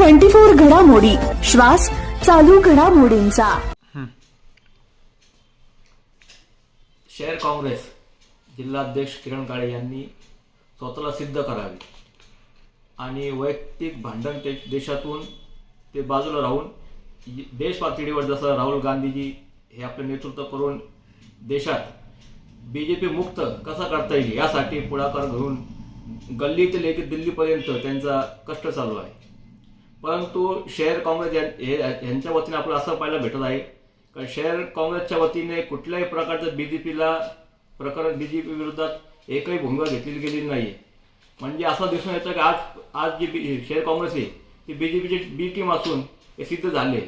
Twenty four घडामोडी. श्वास चालू घडामोडींचा. शहर काँग्रेस जिल्हाध्यक्ष किरण काळे यांनी स्वतःला सिद्ध करावे आणि वैयक्तिक भांडण ते देशातून ते बाजूला राहून देश पातळीवर जसं राहुल गांधीजी हे आपलं नेतृत्व करून देशात बी जे पी मुक्त कसा करता येईल यासाठी पुढाकार घेऊन गल्ली ते लेखी दिल्लीपर्यंत त्यांचा कष्ट चालू आहे. परंतु शहर काँग्रेस हे- यांच्या वतीने आपल्याला असं पाहायला भेटत आहे. कारण शहर काँग्रेसच्या वतीने कुठल्याही प्रकारचं बी जे पीला प्रकरण बी जे पी विरोधात एकही भूमिका घेतली गेली नाही म्हणजे असं दिसून येतं की आज आज जी बी शहर काँग्रेस आहे ती बी जे पीची बी टीम असून हे सिद्ध झाले.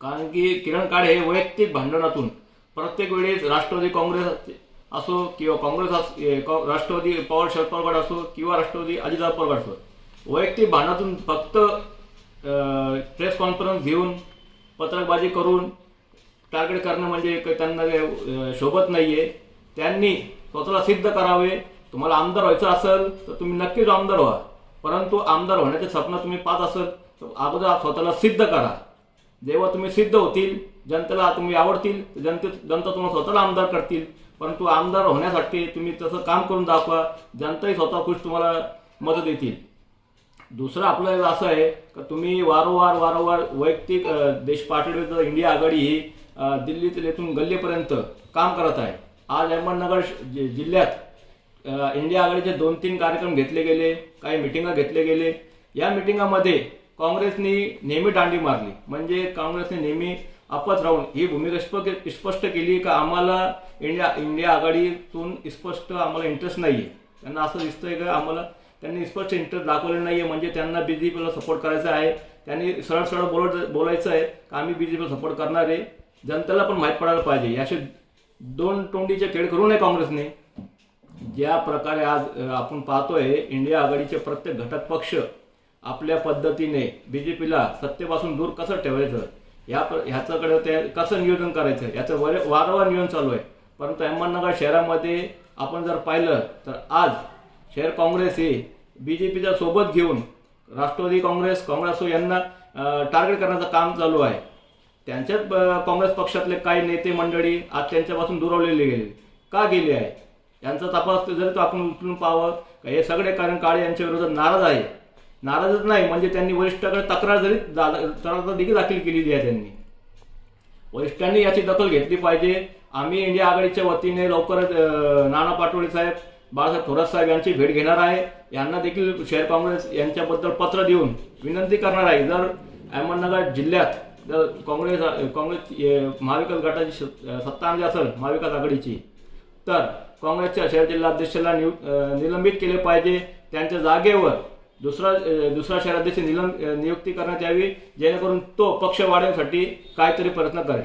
कारण की किरण काळे हे वैयक्तिक भांडणातून प्रत्येक वेळेस राष्ट्रवादी काँग्रेस असो किंवा काँग्रेस असो राष्ट्रवादी पवार शरद पवार गट असो किंवा राष्ट्रवादी अजितदादा पवार गट असो वैयक्तिक भांडणातून फक्त प्रेस कॉन्फरन्स घेऊन पत्रकबाजी करून टार्गेट करणं म्हणजे त्यांना शोभत नाही आहे त्यांनी स्वतःला सिद्ध करावे. तुम्हाला आमदार व्हायचं असेल तर तुम्ही नक्कीच आमदार व्हा. परंतु आमदार होण्याचे स्वप्न तुम्ही पाहत असेल तर अगोदर स्वतःला सिद्ध करा. जेव्हा तुम्ही सिद्ध होतील जनतेला तुम्ही आवडतील तर जनते जनता तुम्हाला स्वतःला आमदार करतील. परंतु आमदार होण्यासाठी तुम्ही तसं काम करून दाखवा. जनताही स्वतः खुश तुम्हाला मदत देतील. दुसरं आपलं असं आहे का तुम्ही वारंवार वारंवार वैयक्तिक अ, देश पातळीवर इंडिया आघाडी ही दिल्लीतील येथून गल्लीपर्यंत काम करत आहे. आज अहमदनगर जि- जिल्ह्यात इंडिया आघाडीचे दोन तीन कार्यक्रम घेतले गेले काही मिटिंगा घेतले गेले. या मिटिंगामध्ये काँग्रेसनी नेहमी दांडी मारली. म्हणजे काँग्रेसने नेहमी आपत राहून ही भूमिका स्पष्ट केली का आम्हाला इंडिया इंडिया आघाडीतून स्पष्ट आम्हाला इंटरेस्ट नाही आहे त्यांना असं दिसतंय का आम्हाला? त्यांनी स्पष्ट इंटरेस्ट दाखवले नाही आहे म्हणजे त्यांना बी जे पीला सपोर्ट करायचा आहे. त्यांनी सरळ सरळ बोलत बोलायचं आहे का आम्ही बी जे पीला सपोर्ट करणार आहे? जनतेला पण माहीत पडायला पाहिजे. असे दोन तोंडीचे खेळ करू नये काँग्रेसने. ज्या प्रकारे आज आपण पाहतोय इंडिया आघाडीचे प्रत्येक घटक पक्ष आपल्या पद्धतीने बी जे पीला सत्तेपासून दूर कसं ठेवायचं? या प्र- ह्याच्याकडे ते कसं नियोजन करायचं? याचं वर वारंवार नियोजन चालू आहे. परंतु अहमदनगर शहरामध्ये आपण जर पाहिलं तर आज शहर काँग्रेस हे बी जे पीच्या सोबत घेऊन राष्ट्रवादी काँग्रेस काँग्रेस यांना टार्गेट करण्याचं काम चालू आहे. त्यांच्याच काँग्रेस पक्षातले काही नेते मंडळी आज त्यांच्यापासून दुरावलेले गेले का गेले आहे? यांचा तपास जरी तो आपण उचलून पाहावं हे सगळे कारण काळे यांच्या विरोधात नाराज आहे नाराजच नाही म्हणजे त्यांनी वरिष्ठाकडे तक्रार जरी तक्रार देखील दाखल केलेली आहे त्यांनी. वरिष्ठांनी याची दखल घेतली पाहिजे. आम्ही इंडिया आघाडीच्या वतीने लवकरच नाना पाटोळे साहेब बाळासाहेब थोरात साहेब यांची भेट घेणार आहे. यांना देखील शहर काँग्रेस यांच्याबद्दल पत्र देऊन विनंती करणार आहे. जर अहमदनगर जिल्ह्यात जर काँग्रेस काँग्रेस महाविकास गटाची सत्ता आणली असेल महाविकास आघाडीची तर काँग्रेसच्या शहर जिल्हाध्यक्षाला नियु निलंबित केले पाहिजे. त्यांच्या जागेवर दुसरा दुसरा शहराध्यक्ष निलं नियुक्ती करण्यात यावी. जेणेकरून तो पक्ष वाढवण्यासाठी काहीतरी प्रयत्न करेल.